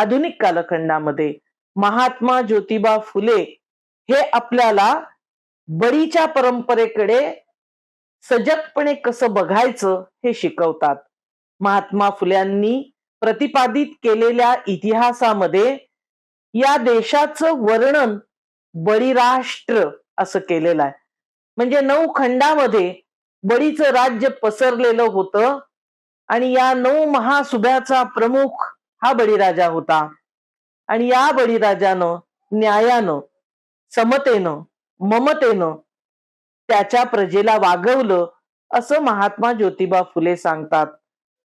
आधुनिक कालखंडामध्ये महात्मा ज्योतिबा फुले हे आपल्याला बळीच्या परंपरेकडे सजगपणे कसं बघायचं हे शिकवतात. महात्मा फुल्यांनी प्रतिपादित केलेल्या इतिहासामध्ये या देशाचं वर्णन बळीराष्ट्र असं केलेलं आहे. म्हणजे नऊ खंडामध्ये बळीचं राज्य पसरलेलं होतं आणि या नऊ महासुभ्याचा प्रमुख हा बळीराजा होता. आणि या बळीराजानं न्यायानं समतेनं ममतेनं त्याच्या प्रजेला वागवलं असं महात्मा ज्योतिबा फुले सांगतात.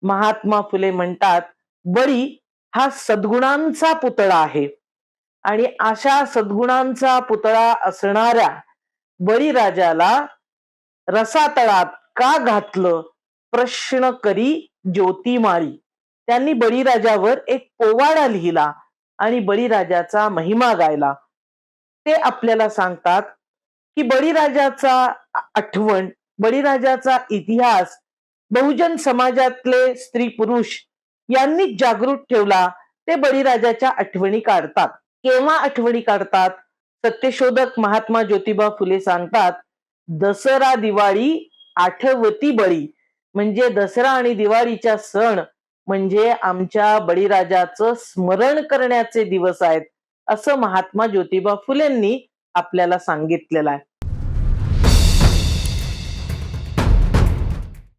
महात्मा फुले म्हणतात बळी हा सद्गुणांचा पुतळा आहे. आणि अशा सद्गुणांचा पुतळा असणाऱ्या बळीराजाला रसातळात का घातलं? प्रश्न करी ज्योतिमाळी. त्यांनी बळीराजावर एक पोवाडा लिहिला आणि बळीराजाचा महिमा गायला. ते आपल्याला सांगतात की बळीराजाचा आठवण बळीराजाचा इतिहास बहुजन समाजातले स्त्री पुरुष यांनी जागृत ठेवला ते बळीराजाच्या आठवणी काढतात. केव्हा आठवणी काढतात? सत्यशोधक महात्मा ज्योतिबा फुले सांगतात दसरा दिवाळी आठवती बळी. म्हणजे दसरा आणि दिवाळीच्या सण म्हणजे आमच्या बळीराजाचं स्मरण करण्याचे दिवस आहेत असं महात्मा ज्योतिबा फुलेंनी आपल्याला सांगितलेलं आहे.